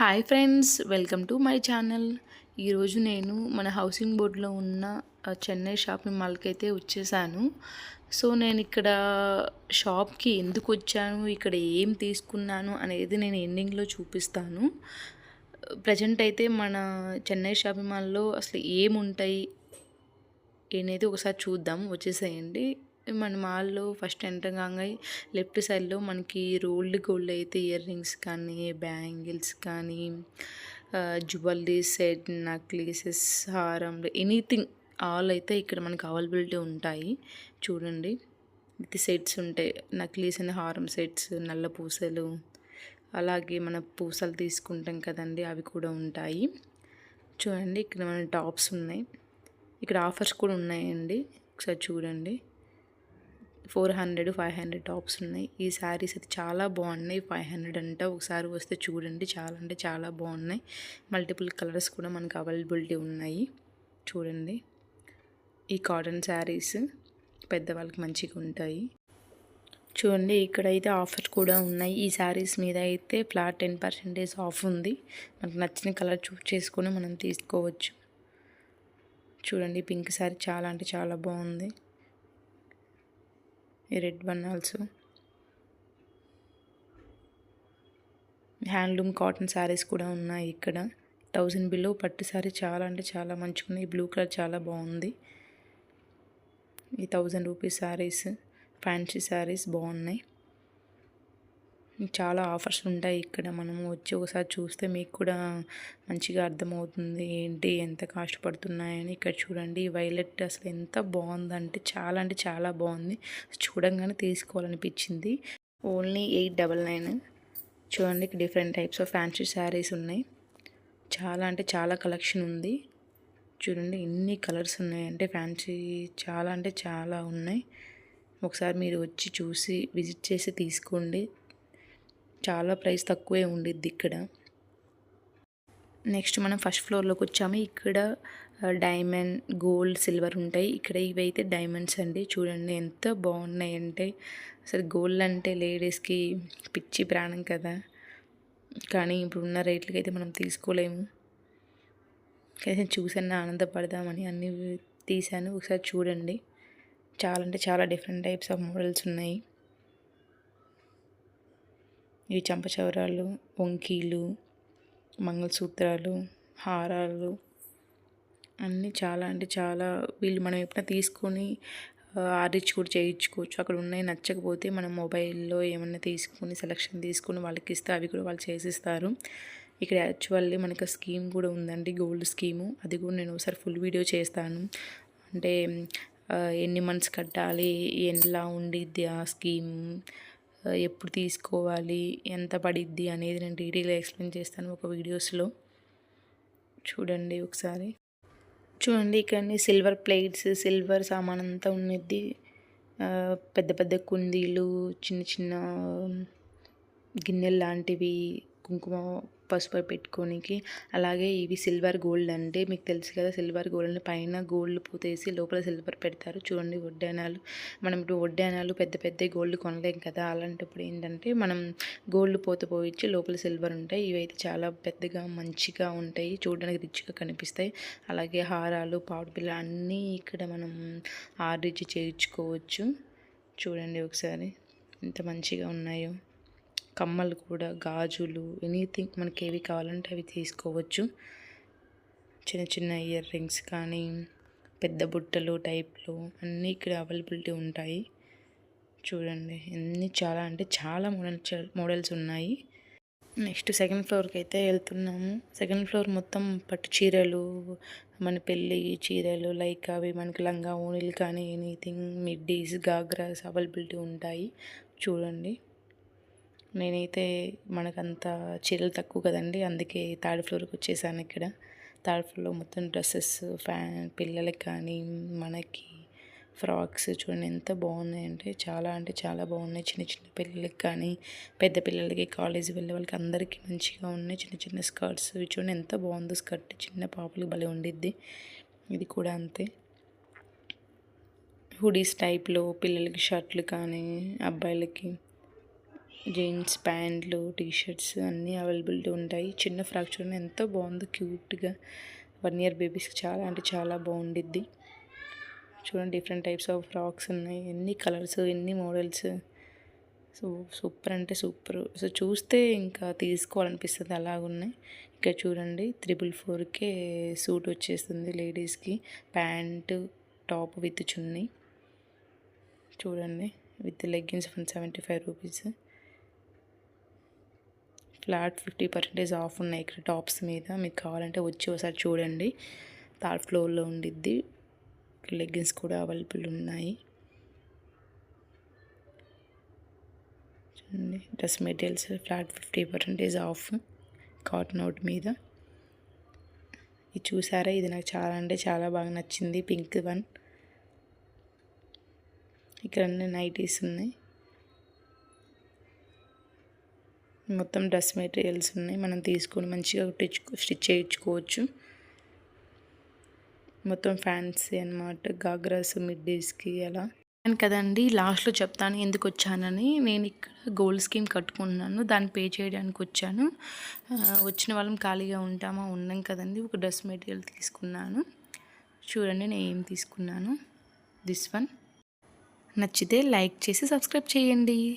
Hi friends welcome to my channel. ఈరోజు నేను మన హౌసింగ్ బోర్డులో ఉన్న చెన్నై షాపింగ్ మాల్కి అయితే వచ్చేసాను. సో నేను ఇక్కడ షాప్కి ఎందుకు వచ్చాను ఇక్కడ ఏం తీసుకున్నాను అనేది నేను ఎండింగ్లో చూపిస్తాను. ప్రజెంట్ అయితే మన చెన్నై షాపింగ్ మాల్లో అసలు ఏముంటాయి అనేది ఒకసారి చూద్దాం వచ్చేసేయండి. మన మాల్లో ఫస్ట్ ఎంటర్ కాగా లెఫ్ట్ సైడ్లో మనకి రోల్డ్ గోల్డ్ అయితే ఇయర్ రింగ్స్ కానీ బ్యాంగిల్స్ కానీ జ్యువెలరీ సెట్ నక్లీసెస్ హారంలు ఎనీథింగ్ ఆల్ అయితే ఇక్కడ మనకు అవైలబిలిటీ ఉంటాయి. చూడండి. విత్ సెట్స్ ఉంటాయి నక్లీస్ అండ్ హారం సెట్స్ నల్ల పూసలు అలాగే మన పూసలు తీసుకుంటాం కదండి అవి కూడా ఉంటాయి. చూడండి. ఇక్కడ మన టాప్స్ ఉన్నాయి. ఇక్కడ ఆఫర్స్ కూడా ఉన్నాయండి. ఒకసారి చూడండి. Four hundred five hundred tops ఉన్నాయి. ఈ శారీస్ అయితే చాలా బాగున్నాయి. ఫైవ్ హండ్రెడ్ అంట ఒకసారి వస్తే చూడండి. చాలా అంటే చాలా బాగున్నాయి. మల్టిపుల్ కలర్స్ కూడా మనకు అవైలబిలిటీ ఉన్నాయి. చూడండి. ఈ కాటన్ శారీస్ పెద్దవాళ్ళకి మంచిగా ఉంటాయి. చూడండి. ఇక్కడైతే ఆఫర్ కూడా ఉన్నాయి. ఈ శారీస్ మీద అయితే ఫ్లాట్ టెన్ పర్సెంటేజ్ ఆఫ్ ఉంది. మనకు నచ్చిన కలర్ చూస్ చేసుకొని మనం తీసుకోవచ్చు. చూడండి. పింక్ శారీ చాలా అంటే చాలా బాగుంది. Red one also. Handloom cotton saris కూడా ఉన్నాయి ఇక్కడ. థౌజండ్ బిలో పట్టు శారీ చాలా అంటే చాలా మంచిగా బ్లూ కలర్ చాలా బాగుంది. ఈ thousand rupees saris fancy saris బాగున్నాయి. చాలా ఆఫర్స్ ఉంటాయి ఇక్కడ. మనం వచ్చి ఒకసారి చూస్తే మీకు కూడా మంచిగా అర్థమవుతుంది. ఏంటి ఎంత కాస్ట్ పడుతున్నాయని ఇక్కడ చూడండి. వైలెట్ అసలు ఎంత బాగుందంటే చాలా అంటే చాలా బాగుంది. చూడంగానే తీసుకోవాలనిపించింది. Only eight double nine. చూడండి different types of fancy saris ఉన్నాయి. చాలా అంటే చాలా కలెక్షన్ ఉంది. చూడండి ఎన్ని కలర్స్ ఉన్నాయి అంటే ఫ్యాన్సీ చాలా అంటే చాలా ఉన్నాయి. ఒకసారి మీరు వచ్చి చూసి విజిట్ చేసి తీసుకోండి. చాలా ప్రైస్ తక్కువే ఉండిద్ది ఇక్కడ. నెక్స్ట్ మనం ఫస్ట్ ఫ్లోర్లోకి వచ్చాము. ఇక్కడ డైమండ్ గోల్డ్ సిల్వర్ ఉంటాయి. ఇక్కడ ఇవైతే డైమండ్స్ అండి. చూడండి ఎంత బాగున్నాయి అంటే అసలు గోల్డ్ అంటే లేడీస్కి పిచ్చి ప్రాణం కదా. కానీ ఇప్పుడున్న రేట్లకి అయితే మనం తీసుకోలేము. కనీసం చూసన్నా ఆనందపడదామని అన్నీ తీశాను. ఒకసారి చూడండి. చాలా అంటే చాలా డిఫరెంట్ టైప్స్ ఆఫ్ మోడల్స్ ఉన్నాయి. ఇవి చంపచవరాలు వంకీలు మంగళసూత్రాలు హారాలు అన్నీ చాలా అంటే చాలా వీళ్ళు మనం ఎప్పుడైనా తీసుకొని ఆర్చ్ కూడా చేయించుకోవచ్చు. అక్కడ ఉన్నాయి నచ్చకపోతే మనం మొబైల్లో ఏమన్నా తీసుకొని సెలక్షన్ తీసుకొని వాళ్ళకి ఇస్తే అవి కూడా వాళ్ళు చేసిస్తారు. ఇక్కడ యాక్చువల్లీ మనకు స్కీమ్ కూడా ఉందండి గోల్డ్ స్కీము. అది కూడా నేను ఒకసారి ఫుల్ వీడియో చేస్తాను. అంటే ఎన్ని మంత్స్ కట్టాలి ఎలా ఉండిద్ది ఆ స్కీమ్? ఎప్పుడు తీసుకోవాలి ఎంత పడిద్ది అనేది నేను డీటెయిల్గా ఎక్స్ప్లెయిన్ చేస్తాను ఒక వీడియోస్లో. చూడండి ఒకసారి. చూడండి ఇక్కడ సిల్వర్ ప్లేట్స్ సిల్వర్ సామాన్ అంతా ఉన్నది పెద్ద పెద్ద కుందీలు చిన్న చిన్న గిన్నెలు లాంటివి కుంకుమ పసుపు పెట్టుకోనికి. అలాగే ఇవి సిల్వర్ గోల్డ్ అంటే మీకు తెలుసు కదా సిల్వర్ గోల్డ్ పైన గోల్డ్ పూతేసి లోపల సిల్వర్ పెడతారు. చూడండి వడ్డానాలు. మనం ఇప్పుడు వడ్డానాలు పెద్ద పెద్ద గోల్డ్ కొనలేం కదా. అలాంటప్పుడు ఏంటంటే మనం గోల్డ్ పూత పోయించి లోపల సిల్వర్ ఉంటాయి. ఇవైతే చాలా పెద్దగా మంచిగా ఉంటాయి. చూడడానికి రిచ్గా కనిపిస్తాయి. అలాగే హారాలు పాడు అన్నీ ఇక్కడ మనం ఆర్డర్ ఇచ్చి చేయించుకోవచ్చు. చూడండి ఒకసారి ఎంత మంచిగా ఉన్నాయో. కమ్మలు కూడా గాజులు ఎనీథింగ్ మనకి ఏవి కావాలంటే అవి తీసుకోవచ్చు. చిన్న చిన్న ఇయర్ రింగ్స్ కానీ పెద్ద బుట్టలు టైప్లు అన్నీ ఇక్కడ అవైలబిలిటీ ఉంటాయి. చూడండి అన్నీ చాలా అంటే చాలా మోడల్స్ మోడల్స్ ఉన్నాయి. నెక్స్ట్ సెకండ్ ఫ్లోర్కి అయితే వెళ్తున్నాము. సెకండ్ ఫ్లోర్ మొత్తం పట్టు చీరలు మన పెళ్ళి చీరలు లైక్ అవి మనకి లంగా ఓణీలు కానీ ఎనీథింగ్ మిడ్డీస్ గాగ్రాస్ అవైలబిలిటీ ఉంటాయి. చూడండి. నేనైతే మనకంత చీరలు తక్కువ కదండి. అందుకే థర్డ్ ఫ్లోర్కి వచ్చేసాను ఇక్కడ. థర్డ్ ఫ్లోర్లో మొత్తం డ్రెస్సెస్ ఫ్యాన్ పిల్లలకి కానీ మనకి ఫ్రాక్స్ చూడండి ఎంత బాగున్నాయంటే చాలా అంటే చాలా బాగున్నాయి. చిన్న చిన్న పిల్లలకి కానీ పెద్ద పిల్లలకి కాలేజీ వెళ్ళే వాళ్ళకి అందరికీ మంచిగా ఉన్నాయి. చిన్న చిన్న స్కర్ట్స్ ఇవి చూడండి ఎంత బాగుందో స్కర్ట్. చిన్న పాపలకి భలే ఉండిద్ది. ఇది కూడా అంతే. హుడీస్ టైప్లో పిల్లలకి షర్ట్లు కానీ అబ్బాయిలకి జీన్స్ ప్యాంట్లు టీ షర్ట్స్ అన్నీ అవైలబిలిటీ ఉంటాయి. చిన్న ఫ్రాక్ చూడండి ఎంతో బాగుంది. క్యూట్గా వన్ ఇయర్ బేబీస్కి చాలా అంటే చాలా బాగుండిద్ది. చూడండి డిఫరెంట్ టైప్స్ ఆఫ్ ఫ్రాక్స్ ఉన్నాయి. ఎన్ని కలర్స్ ఎన్ని మోడల్స్. సో సూపర్ అంటే సూపర్. సో చూస్తే ఇంకా తీసుకోవాలనిపిస్తుంది. అలాగున్నాయి. ఇక్కడ చూడండి త్రిబుల్ ఫోర్కే సూట్ వచ్చేస్తుంది లేడీస్కి. Pant top with chunni. చూడండి with leggings one seventy five rupees. Flat fifty percentage off ఉన్నాయి ఇక్కడ టాప్స్ మీద. మీకు కావాలంటే వచ్చి ఒకసారి చూడండి. థర్డ్ ఫ్లోర్లో ఉండిద్ది. లెగ్గిన్స్ కూడా అవైలబుల్ ఉన్నాయి. చూడండి. Dress materials flat fifty percentage off cotton out మీద. ఇది చూసారా? ఇది నాకు చాలా అంటే చాలా బాగా నచ్చింది. Pink one. ఇక్కడ అన్ని నైటీస్ ఉన్నాయి. మొత్తం డ్రెస్ మెటీరియల్స్ ఉన్నాయి. మనం తీసుకొని మంచిగా కుట్టించుకో స్టిచ్ చేయించుకోవచ్చు. మొత్తం ఫ్యాన్సీ అనమాట గాగ్రాస్ మిడ్డీస్కి అలా. అని కదండి లాస్ట్లో చెప్తాను ఎందుకు వచ్చానని. నేను ఇక్కడ గోల్డ్ స్కీమ్ కట్టుకున్నాను. దాన్ని పే చేయడానికి వచ్చాను. వచ్చిన వాళ్ళం ఖాళీగా ఉంటామా ఉన్నాం కదండి. ఒక డ్రెస్ మెటీరియల్ తీసుకున్నాను. చూడండి నేను ఏం తీసుకున్నాను. This one. నచ్చితే లైక్ చేసి సబ్స్క్రైబ్ చేయండి.